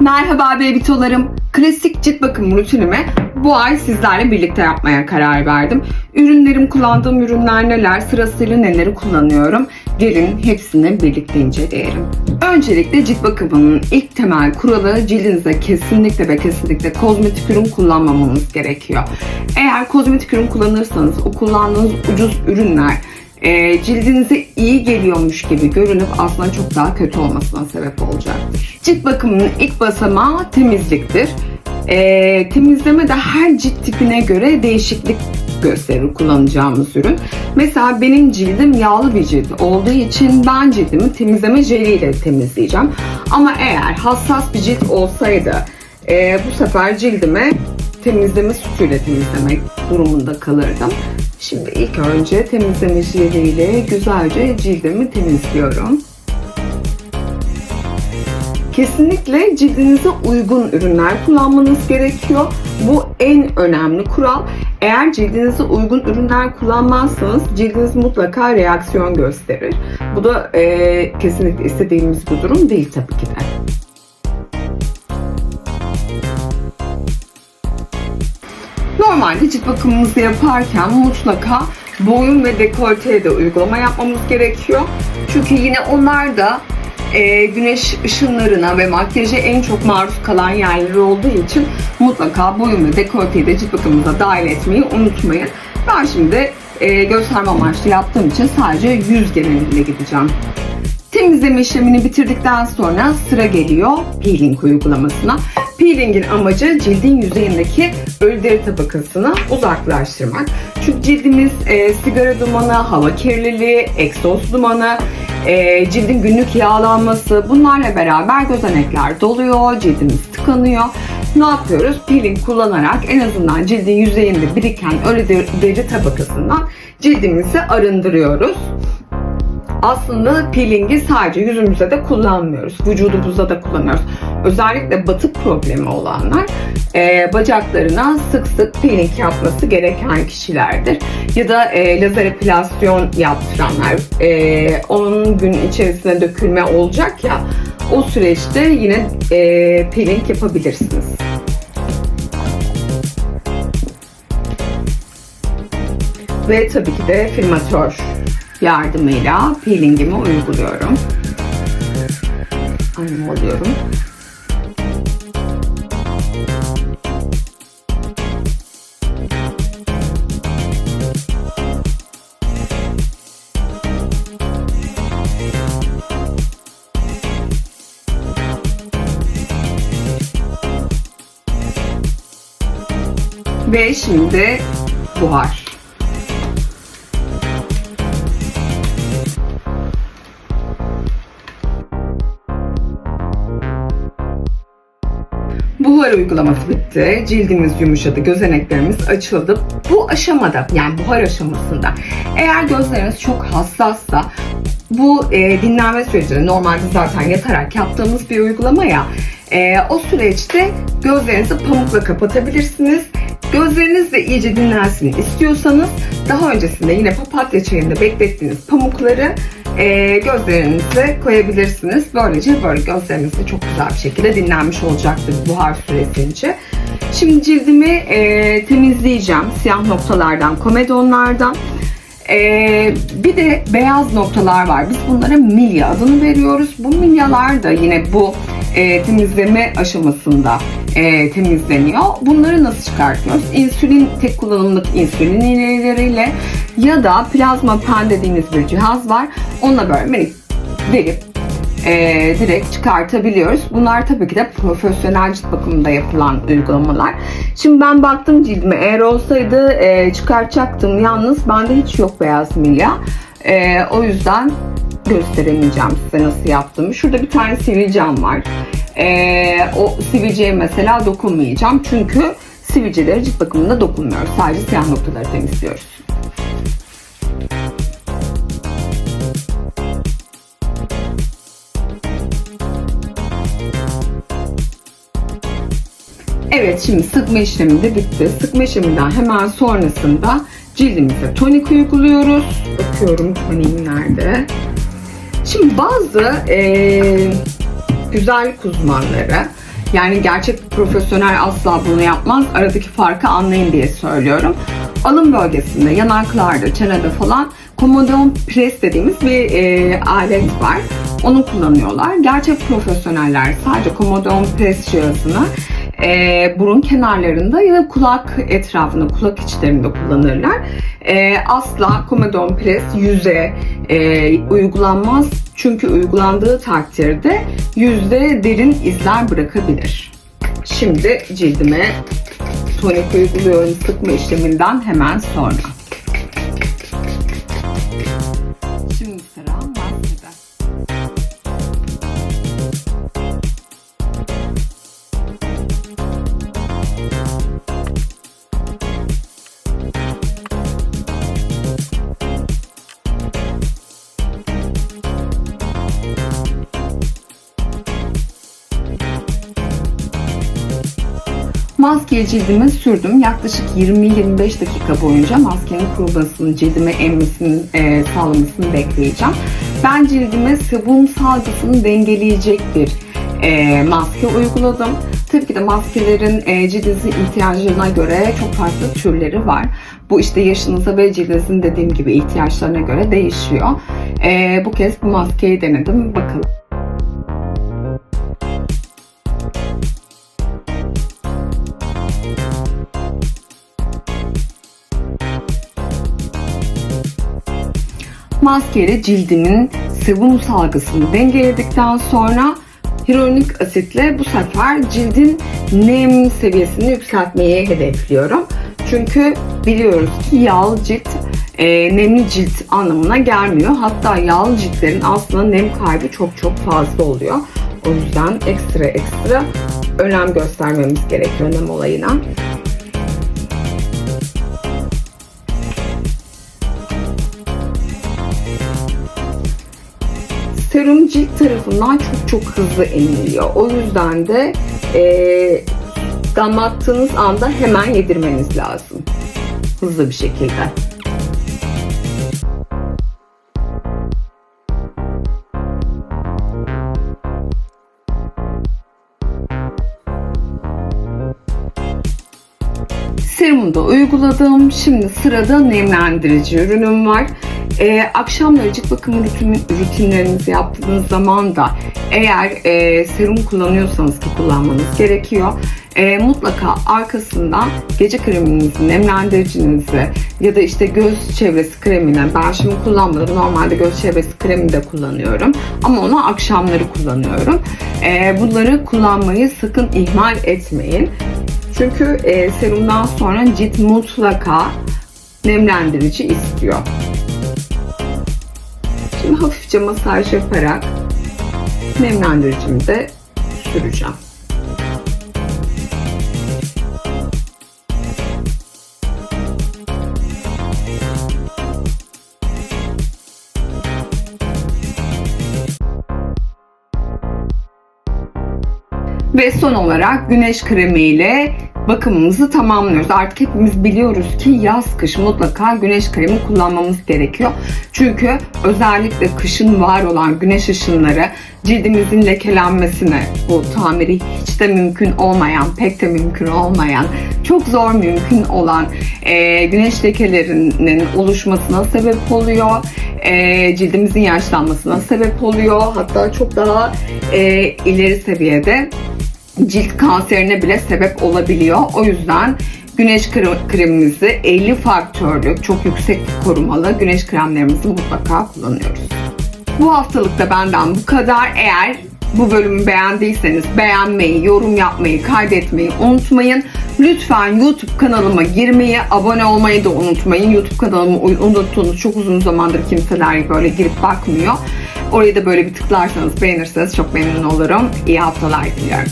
Merhaba bebitolarım. Klasik cilt bakım rutinimi bu ay sizlerle birlikte yapmaya karar verdim. Ürünlerim, kullandığım ürünler neler, sırasıyla neleri kullanıyorum. Gelin hepsini birlikte inceleyelim. Öncelikle cilt bakımının ilk temel kuralı cildinize kesinlikle ve kesinlikle kozmetik ürün kullanmamanız gerekiyor. Eğer kozmetik ürün kullanırsanız o kullandığınız ucuz ürünler e, cildinize iyi geliyormuş gibi görünüp aslında çok daha kötü olmasına sebep olacaktır. Cilt bakımının ilk basamağı temizliktir. E, temizleme de her cilt tipine göre değişiklik gösterir kullanacağımız ürün. Mesela benim cildim yağlı bir cilt olduğu için ben cildimi temizleme jeliyle temizleyeceğim. Ama eğer hassas bir cilt olsaydı e, bu sefer cildime temizleme sütüyle temizlemek durumunda kalırdım. Şimdi ilk önce temizleme jeliyle güzelce cildimi temizliyorum. Kesinlikle cildinize uygun ürünler kullanmanız gerekiyor. Bu en önemli kural. Eğer cildinize uygun ürünler kullanmazsanız cildiniz mutlaka reaksiyon gösterir. Bu da e, kesinlikle istediğimiz bir durum değil tabii ki de. Normalde cilt bakımımızı yaparken mutlaka boyun ve dekolteye de uygulama yapmamız gerekiyor. Çünkü yine onlar da e, güneş ışınlarına ve makyaja en çok maruz kalan yerleri olduğu için mutlaka boyun ve dekolteyi de cilt bakımımıza dahil etmeyi unutmayın. Ben şimdi e, gösterme amaçlı yaptığım için sadece yüz geneliyle gideceğim. Temizleme işlemini bitirdikten sonra sıra geliyor peeling uygulamasına. Peelingin amacı cildin yüzeyindeki ölü deri tabakasını uzaklaştırmak. Çünkü cildimiz e, sigara dumanı, hava kirliliği, egzoz dumanı, e, cildin günlük yağlanması bunlarla beraber gözenekler doluyor, cildimiz tıkanıyor. Ne yapıyoruz? Peeling kullanarak en azından cildin yüzeyinde biriken ölü deri, tabakasından cildimizi arındırıyoruz aslında peelingi sadece yüzümüze de kullanmıyoruz. Vücudumuza da kullanıyoruz. Özellikle batık problemi olanlar e, bacaklarına sık sık peeling yapması gereken kişilerdir. Ya da e, lazer epilasyon yaptıranlar. E, 10 gün içerisinde dökülme olacak ya o süreçte yine e, peeling yapabilirsiniz. Ve tabii ki de firmatör yardımıyla peelingimi uyguluyorum. Annem alıyorum. Ve şimdi buhar. Uygulaması bitti. Cildimiz yumuşadı, gözeneklerimiz açıldı. Bu aşamada yani buhar aşamasında eğer gözleriniz çok hassassa bu e, dinlenme sürecinde normalde zaten yatarak yaptığımız bir uygulama ya e, o süreçte gözlerinizi pamukla kapatabilirsiniz. Gözleriniz de iyice dinlensin istiyorsanız daha öncesinde yine papatya çayında beklettiğiniz pamukları e, gözlerinize koyabilirsiniz. Böylece böyle gözleriniz de çok güzel bir şekilde dinlenmiş olacaktır buhar süresince. Şimdi cildimi e, temizleyeceğim siyah noktalardan, komedonlardan. Ee, bir de beyaz noktalar var. Biz bunlara milya adını veriyoruz. Bu milyalar da yine bu e, temizleme aşamasında e, temizleniyor. Bunları nasıl çıkartıyoruz? İnsülin, tek kullanımlık insülin iğneleriyle ya da plazma pen dediğimiz bir cihaz var. Onunla böyle verip e, direkt çıkartabiliyoruz. Bunlar tabii ki de profesyonel cilt bakımında yapılan uygulamalar. Şimdi ben baktım cildime eğer olsaydı e, çıkartacaktım. Yalnız bende hiç yok beyaz milya. E, o yüzden gösteremeyeceğim size nasıl yaptığımı. Şurada bir tane sivilcem var. E, o sivilceye mesela dokunmayacağım. Çünkü sivilcelere cilt bakımında dokunmuyoruz. Sadece siyah noktaları temizliyoruz. Evet şimdi sıkma işlemi de bitti. Sıkma işleminden hemen sonrasında cildimize tonik uyguluyoruz. Bakıyorum toniğim nerede. Şimdi bazı e, güzellik uzmanları Yani gerçek profesyonel asla bunu yapmaz. Aradaki farkı anlayın diye söylüyorum. Alın bölgesinde, yanaklarda, çenede falan Comodon Press dediğimiz bir e, alet var. Onu kullanıyorlar. Gerçek profesyoneller sadece Comodon Press cihazını e, burun kenarlarında ya da kulak etrafında, kulak içlerinde kullanırlar. E, asla Comedon Press yüze e, uygulanmaz. Çünkü uygulandığı takdirde yüzde derin izler bırakabilir. Şimdi cildime tonik uyguluyorum sıkma işleminden hemen sonra. Maskeyi cildime sürdüm. Yaklaşık 20-25 dakika boyunca maskenin kurumasını, cildime emmesini e, sağlamasını bekleyeceğim. Ben cildime sebum salgısını dengeleyecek bir e, maske uyguladım. Tabii ki de maskelerin e, cildinizin ihtiyacına göre çok farklı türleri var. Bu işte yaşınıza ve cildinizin dediğim gibi ihtiyaçlarına göre değişiyor. E, bu kez bu maskeyi denedim. Bakalım. Maskeyle cildimin sebum salgısını dengeledikten sonra hyaluronik asitle bu sefer cildin nem seviyesini yükseltmeyi hedefliyorum. Çünkü biliyoruz ki yağlı cilt e, nemli cilt anlamına gelmiyor. Hatta yağlı ciltlerin aslında nem kaybı çok çok fazla oluyor. O yüzden ekstra ekstra önem göstermemiz gerekiyor nem olayına. Serum cilt tarafından çok çok hızlı emiliyor. O yüzden de e, damlattığınız anda hemen yedirmeniz lazım. Hızlı bir şekilde. Serumu da uyguladım. Şimdi sırada nemlendirici ürünüm var. Ee, akşamları cilt bakımı rutin, rutinlerinizi yaptığınız zaman da eğer e, serum kullanıyorsanız ki kullanmanız gerekiyor. E, mutlaka arkasından gece kreminizi, nemlendiricinizi ya da işte göz çevresi kremini ben şimdi kullanmadım. Normalde göz çevresi kremi de kullanıyorum. Ama onu akşamları kullanıyorum. E, bunları kullanmayı sakın ihmal etmeyin. Çünkü e, serumdan sonra cilt mutlaka nemlendirici istiyor. Hafifçe masaj yaparak nemlendiricimi de süreceğim. Ve son olarak güneş kremiyle bakımımızı tamamlıyoruz. Artık hepimiz biliyoruz ki yaz kış mutlaka güneş kremi kullanmamız gerekiyor. Çünkü özellikle kışın var olan güneş ışınları cildimizin lekelenmesine, bu tamiri hiç de mümkün olmayan, pek de mümkün olmayan, çok zor mümkün olan e, güneş lekelerinin oluşmasına sebep oluyor. E, cildimizin yaşlanmasına sebep oluyor. Hatta çok daha e, ileri seviyede cilt kanserine bile sebep olabiliyor. O yüzden güneş kremimizi 50 faktörlük çok yüksek korumalı güneş kremlerimizi mutlaka kullanıyoruz. Bu haftalık da benden bu kadar. Eğer bu bölümü beğendiyseniz beğenmeyi, yorum yapmayı, kaydetmeyi unutmayın. Lütfen YouTube kanalıma girmeyi, abone olmayı da unutmayın. YouTube kanalımı unuttuğunuz çok uzun zamandır kimseler böyle girip bakmıyor. Orayı da böyle bir tıklarsanız, beğenirseniz çok memnun olurum. İyi haftalar diliyorum.